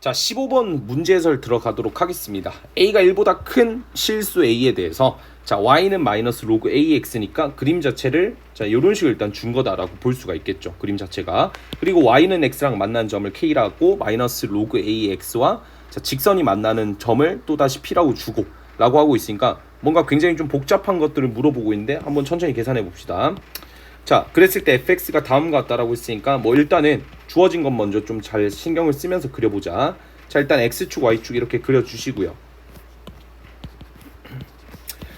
자, 15번 문제 해설 들어가도록 하겠습니다. a가 1보다 큰 실수 a에 대해서 자, y는 마이너스 로그 ax니까 그림 자체를 자, 이런 식으로 일단 준 거다라고 볼 수가 있겠죠. 그림 자체가. 그리고 y는 x랑 만난 점을 k라고 마이너스 로그 ax와 자, 직선이 만나는 점을 또 다시 p라고 주고 라고 하고 있으니까 뭔가 굉장히 좀 복잡한 것들을 물어보고 있는데 한번 천천히 계산해 봅시다. 자, 그랬을 때 fx가 다음과 같다라고 했으니까 뭐 일단은 주어진 것 먼저 좀 잘 신경을 쓰면서 그려보자. 자, 일단 x축, y축 이렇게 그려주시고요.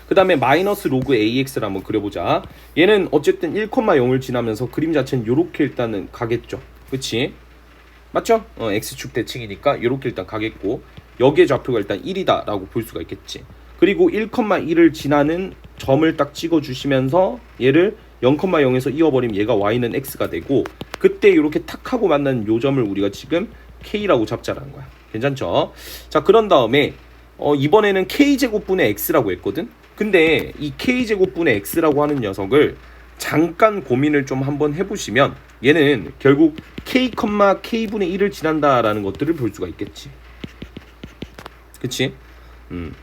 그 다음에 마이너스 로그 ax를 한번 그려보자. 얘는 어쨌든 1,0을 지나면서 그림 자체는 이렇게 일단은 가겠죠. 그치? 맞죠? 어, x축 대칭이니까 이렇게 일단 가겠고 여기에 좌표가 일단 1이다 라고 볼 수가 있겠지. 그리고 1,1을 지나는 점을 딱 찍어 주시면서 얘를 0,0에서 이어버리면 얘가 y는 x가 되고 그때 이렇게 탁 하고 만난 요 점을 우리가 지금 k라고 잡자라는 거야. 괜찮죠? 자, 그런 다음에 어, 이번에는 k제곱분의 x라고 했거든. 근데 이 k제곱분의 x라고 하는 녀석을 잠깐 고민을 좀 한번 해보시면 얘는 결국 k, k분의 1을 지난다라는 것들을 볼 수가 있겠지. 그치? 음.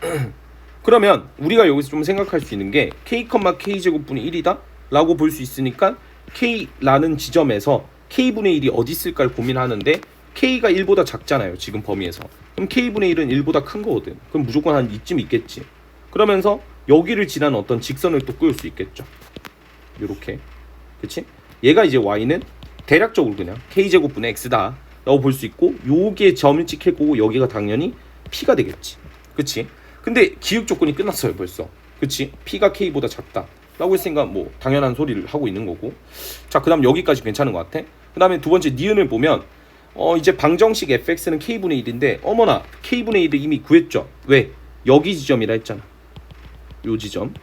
그러면 우리가 여기서 좀 생각할 수 있는 게 k, k 제곱분의 1이다? 라고 볼 수 있으니까 k라는 지점에서 k분의 1이 어디 있을까를 고민하는데 k가 1보다 작잖아요 지금 범위에서. 그럼 k분의 1은 1보다 큰 거거든. 그럼 무조건 한 이쯤 있겠지. 그러면서 여기를 지나는 어떤 직선을 또 그을 수 있겠죠. 요렇게. 그치? 얘가 이제 y는 대략적으로 그냥 k제곱분의 x다. 라고 볼 수 있고 요게 점을 찍힐 거고 여기가 당연히 p가 되겠지. 그치? 근데 기획 조건이 끝났어요 벌써. 그치? p가 k보다 작다. 라고 했으니까 뭐 당연한 소리를 하고 있는 거고. 자 그 다음 여기까지 괜찮은 것 같아. 그 다음에 두 번째 니은을 보면 어 이제 방정식 fx는 k분의 1인데 어머나 k분의 1을 이미 구했죠. 왜? 여기 지점이라 했잖아. 요 지점.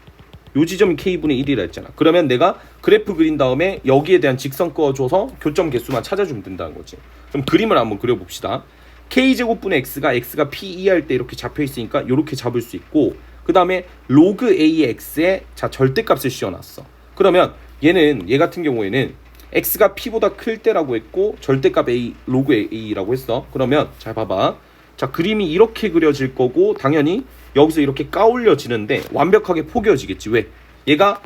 요 지점이 k분의 1이라 했잖아. 그러면 내가 그래프 그린 다음에 여기에 대한 직선 그어줘서 교점 개수만 찾아주면 된다는 거지. 그럼 그림을 한번 그려봅시다 k제곱분의 x가 x가 p2 할 때 이렇게 잡혀 있으니까 이렇게 잡을 수 있고 그 다음에 로그 ax의 자 절대값을 씌워놨어. 그러면 얘는 얘 같은 경우에는 x가 p보다 클 때라고 했고 절대값 a 로그 a라고 했어. 그러면 잘 봐봐. 자 그림이 이렇게 그려질 거고 당연히 여기서 이렇게 까올려지는데 완벽하게 포개어지겠지. 왜? 얘가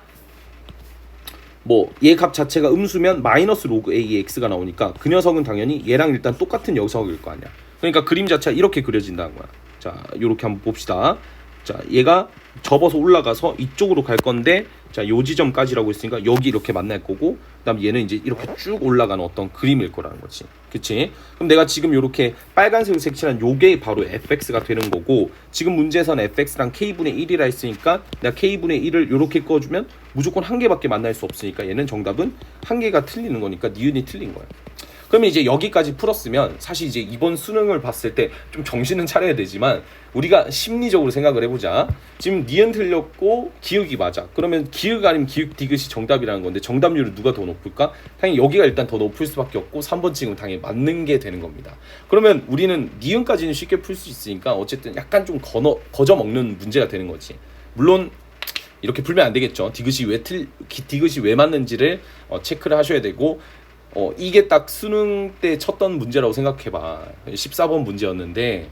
뭐 얘 값 자체가 음수면 마이너스 로그 ax가 나오니까 그 녀석은 당연히 얘랑 일단 똑같은 녀석일 거 아니야. 그러니까 그림 자체가 이렇게 그려진다는 거야. 자, 요렇게 한번 봅시다. 자, 얘가 접어서 올라가서 이쪽으로 갈 건데 자, 요 지점까지라고 했으니까 여기 이렇게 만날 거고 그 다음 얘는 이제 이렇게 쭉 올라가는 어떤 그림일 거라는 거지. 그치? 그럼 내가 지금 요렇게 빨간색으로 색칠한 요게 바로 fx가 되는 거고 지금 문제에서는 fx랑 k분의 1이라 했으니까 내가 k분의 1을 요렇게 꺼주면 무조건 한 개밖에 만날 수 없으니까 얘는 정답은 한 개가 틀리는 거니까 니은이 틀린 거야. 그러면 이제 여기까지 풀었으면 사실 이제 이번 수능을 봤을 때 좀 정신은 차려야 되지만 우리가 심리적으로 생각을 해보자. 지금 니은 틀렸고 기억이 맞아. 그러면 기억 아니면 기억 디귿이 정답이라는 건데 정답률은 누가 더 높을까? 당연히 여기가 일단 더 높을 수밖에 없고 3번 지금 당연히 맞는 게 되는 겁니다. 그러면 우리는 니은까지는 쉽게 풀 수 있으니까 어쨌든 약간 좀 거너, 거저 먹는 문제가 되는 거지. 물론 이렇게 풀면 안 되겠죠. 디귿이 왜 틀, 기- 디귿이 왜 맞는지를 어, 체크를 하셔야 되고 어, 이게 딱 수능 때 쳤던 문제라고 생각해봐. 14번 문제였는데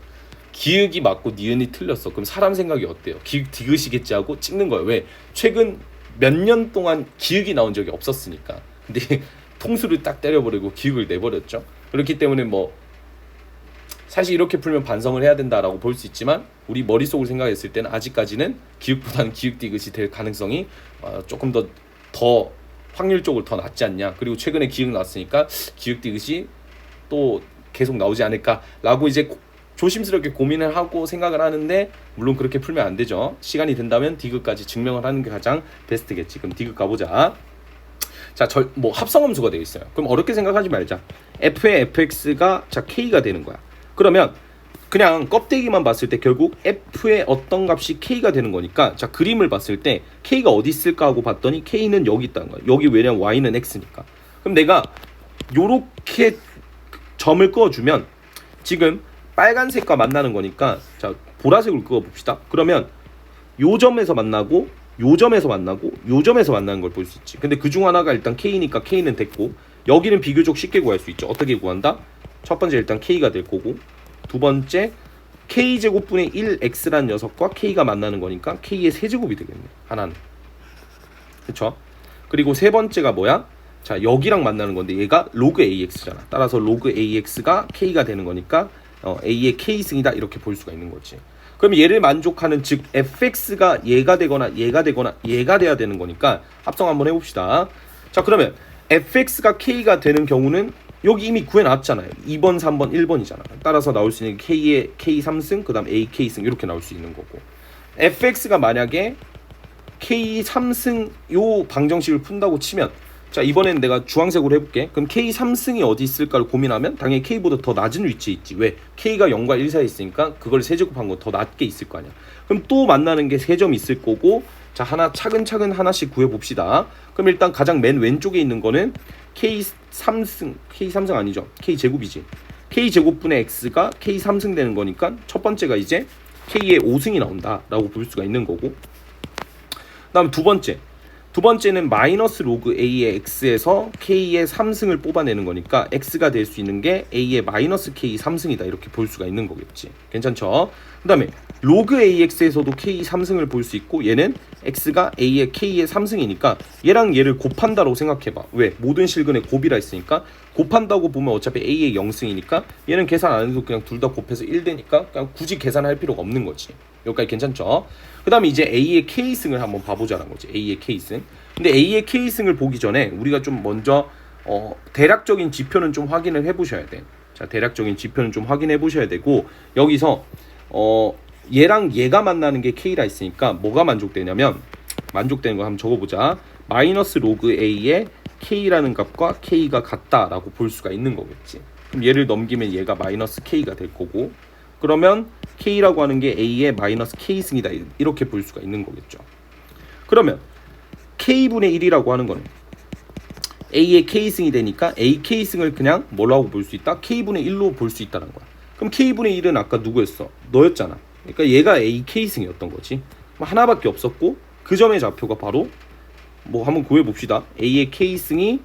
기역이 맞고 니은이 틀렸어. 그럼 사람 생각이 어때요? 기역 디귿이겠지 하고 찍는 거예요. 왜? 최근 몇 년 동안 기역이 나온 적이 없었으니까. 근데 통수를 딱 때려버리고 기역을 내버렸죠. 그렇기 때문에 뭐 사실 이렇게 풀면 반성을 해야 된다라고 볼 수 있지만 우리 머릿속을 생각했을 때는 아직까지는 기역보다는 기역 디귿이 될 가능성이 어, 조금 더더 확률적으로 더 낫지 않냐. 그리고 최근에 기억 나왔으니까 기억 디귿이 또 계속 나오지 않을까라고 이제 고- 조심스럽게 고민을 하고 생각을 하는데 물론 그렇게 풀면 안 되죠. 시간이 된다면 디귿까지 증명을 하는 게 가장 베스트겠지. 그럼 디귿 가보자. 자, 절, 뭐 합성함수가 되어 있어요. 그럼 어렵게 생각하지 말자. f의 fx가 자 k가 되는 거야. 그러면 그냥 껍데기만 봤을 때 결국 f의 어떤 값이 k가 되는 거니까 자 그림을 봤을 때 k가 어디 있을까 하고 봤더니 k는 여기 있다는 거야. 여기 왜냐면 y는 x니까. 그럼 내가 요렇게 점을 그어주면 지금 빨간색과 만나는 거니까 자 보라색으로 그어 봅시다. 그러면 요 점에서 만나고 요 점에서 만나고 요 점에서 만나는 걸 볼 수 있지. 근데 그 중 하나가 일단 k니까 k는 됐고 여기는 비교적 쉽게 구할 수 있죠. 어떻게 구한다? 첫 번째 일단 k가 될 거고 두 번째 k 제곱분의 1x라는 녀석과 k가 만나는 거니까 k의 세제곱이 되겠네. 하나는. 그쵸? 그리고 세 번째가 뭐야? 자 여기랑 만나는 건데 얘가 로그 ax잖아. 따라서 로그 ax가 k가 되는 거니까 어, a의 k승이다. 이렇게 볼 수가 있는 거지. 그럼 얘를 만족하는 즉 fx가 얘가 되거나 얘가 되거나 얘가 돼야 되는 거니까 합성 한번 해봅시다. 자 그러면 fx가 k가 되는 경우는 여기 이미 구해놨잖아요. 2번 3번 1번이잖아. 따라서 나올 수 있는 게 k의 k 3승 그 다음 a k승 이렇게 나올 수 있는 거고. Fx가 만약에 k 3승 요 방정식을 푼다고 치면 자 이번엔 내가 주황색으로 해볼게. 그럼 k 3승이 어디 있을까를 고민하면 당연히 k보다 더 낮은 위치에 있지. 왜? K가 0과 1 사이에 있으니까 그걸 세제곱한 거 더 낮게 있을 거 아니야. 그럼 또 만나는 게 세 점 있을 거고 자 하나 차근차근 하나씩 구해봅시다. 그럼 일단 가장 맨 왼쪽에 있는 거는 k 3승 k 3승 아니죠. K 제곱이지. K 제곱분의 x가 k 3승 되는 거니까 첫 번째가 이제 k의 5승이 나온다라고 볼 수가 있는 거고. 그 다음 두 번째 두 번째는 마이너스 로그 a의 x에서 k의 3승을 뽑아내는 거니까 x가 될 수 있는 게 a의 마이너스 k 3승이다. 이렇게 볼 수가 있는 거겠지. 괜찮죠? 그 다음에 로그 ax에서도 k 3승을 볼 수 있고 얘는 x가 a의 k의 3승이니까 얘랑 얘를 곱한다고 생각해봐. 왜? 모든 실근에 곱이라 했으니까 곱한다고 보면 어차피 a의 0승이니까 얘는 계산 안 해도 그냥 둘 다 곱해서 1 되니까 그냥 굳이 계산할 필요가 없는 거지 여기까지 괜찮죠 그 다음에 이제 A의 K승을 한번 봐보자는 거지. A의 K승. 근데 A의 K승을 보기 전에 우리가 좀 먼저 어, 대략적인 지표는 좀 확인을 해보셔야 돼. 자, 대략적인 지표는 좀 확인해 보셔야 되고 여기서 어, 얘랑 얘가 만나는 게 K라 했으니까 뭐가 만족되냐면 만족되는 거 한번 적어보자. 마이너스 로그 A의 K라는 값과 K가 같다라고 볼 수가 있는 거겠지. 그럼 얘를 넘기면 얘가 마이너스 K가 될 거고 그러면 K라고 하는 게 A의 마이너스 K승이다 이렇게 볼 수가 있는 거겠죠. 그러면 K분의 1이라고 하는 거는 A의 K승이 되니까 A K승을 그냥 뭐라고 볼 수 있다? K분의 1로 볼 수 있다는 거야. 그럼 K분의 1은 아까 누구였어? 너였잖아. 그러니까 얘가 A K승이었던 거지. 하나밖에 없었고 그 점의 좌표가 바로 뭐 한번 구해 봅시다. A의 K승이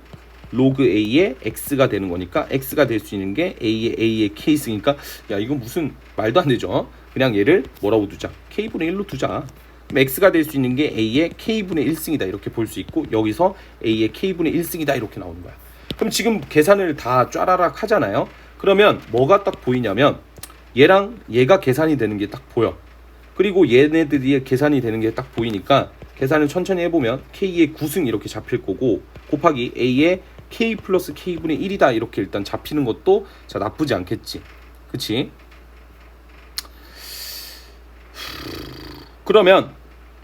로그 A의 X가 되는 거니까 X가 될 수 있는 게 A의 A의 K승이니까 야 이건 무슨 말도 안 되죠. 그냥 얘를 뭐라고 두자. K분의 1로 두자. X가 될 수 있는 게 A의 K분의 1승이다 이렇게 볼 수 있고 여기서 A의 K분의 1승이다 이렇게 나오는 거야. 그럼 지금 계산을 다 쫘라락 하잖아요. 그러면 뭐가 딱 보이냐면 얘랑 얘가 계산이 되는 게 딱 보여. 그리고 얘네들이 계산이 되는 게 딱 보이니까 계산을 천천히 해보면 K의 9승 이렇게 잡힐 거고 곱하기 A의 K 플러스 K분의 1이다. 이렇게 일단 잡히는 것도 자 나쁘지 않겠지. 그치? 그러면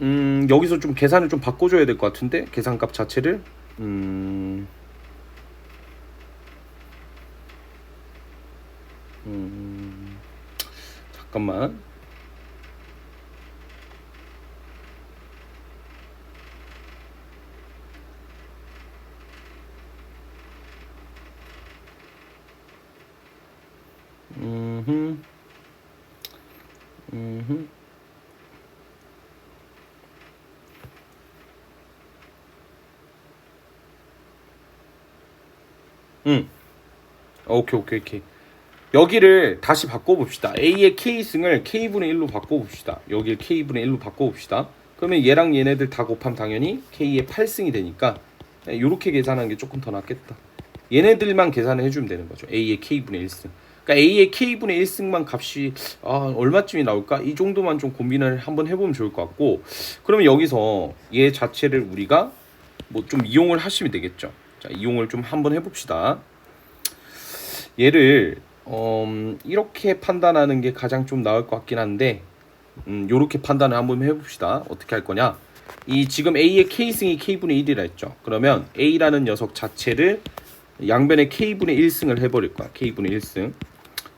음 여기서 좀 계산을 좀 바꿔줘야 될 것 같은데? 계산값 자체를? 음, 음. 잠깐만 음흠. 음흠. 음. 오케이, 오케이, 오케이. 여기를 다시 바꿔봅시다. A의 K승을 K분의 1로 바꿔봅시다. 여기를 K분의 1로 바꿔봅시다. 그러면 얘랑 얘네들 다 곱하면 당연히 K의 8승이 되니까 이렇게 계산하는 게 조금 더 낫겠다. 얘네들만 계산을 해주면 되는 거죠. A의 K분의 1승. 그러니까 A의 K분의 1승만 값이 아, 얼마쯤이 나올까? 이 정도만 좀 고민을 한번 해보면 좋을 것 같고 그러면 여기서 얘 자체를 우리가 뭐 좀 이용을 하시면 되겠죠. 자, 이용을 좀 한번 해봅시다. 얘를 음, 이렇게 판단하는 게 가장 좀 나을 것 같긴 한데 음, 요렇게 판단을 한번 해봅시다. 어떻게 할 거냐? 이 지금 A의 K승이 K분의 1이라 했죠. 그러면 A라는 녀석 자체를 양변에 K분의 1승을 해버릴 거야. K분의 1승.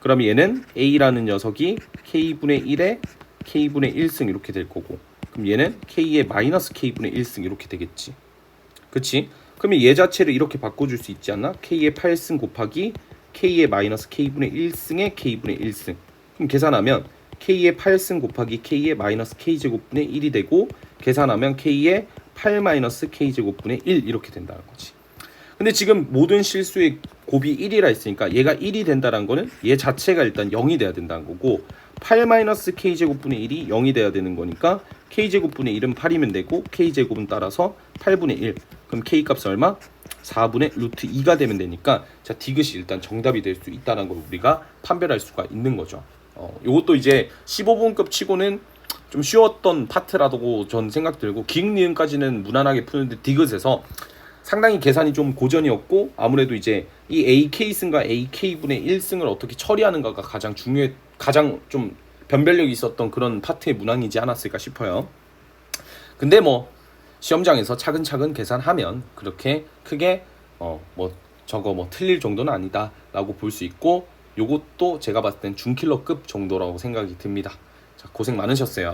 그럼 얘는 A라는 녀석이 K분의 1에 K분의 1승 이렇게 될 거고 그럼 얘는 K의 마이너스 K분의 1승 이렇게 되겠지 그치? 그러면 얘 자체를 이렇게 바꿔줄 수 있지 않나? K의 8승 곱하기 K의 마이너스 K분의 1승의 K분의 1승 그럼 계산하면 K의 8승 곱하기 K의 마이너스 K제곱분의 1이 되고 계산하면 K의 8 마이너스 K제곱분의 1 이렇게 된다는 거지 근데 지금 모든 실수의 곱이 1이라 했으니까 얘가 1이 된다는 거는 얘 자체가 일단 0이 돼야 된다는 거고 8-k제곱분의 1이 0이 돼야 되는 거니까 k제곱분의 1은 8이면 되고 k제곱은 따라서 8분의 1 그럼 k 값은 얼마? 4분의 루트 2가 되면 되니까 자 디귿이 일단 정답이 될 수 있다는 걸 우리가 판별할 수가 있는 거죠 어, 요것도 이제 15분급 치고는 좀 쉬웠던 파트라고 전 생각 들고 기흥 니은까지는 무난하게 푸는데 디귿에서 상당히 계산이 좀 고전이었고 아무래도 이제 이 AK승과 AK분의 1승을 어떻게 처리하는가가 가장 중요해 가장 좀 변별력이 있었던 그런 파트의 문항이지 않았을까 싶어요. 근데 뭐 시험장에서 차근차근 계산하면 그렇게 크게 어 뭐 저거 뭐 틀릴 정도는 아니다라고 볼 수 있고 요것도 제가 봤을 땐 중킬러급 정도라고 생각이 듭니다. 자 고생 많으셨어요.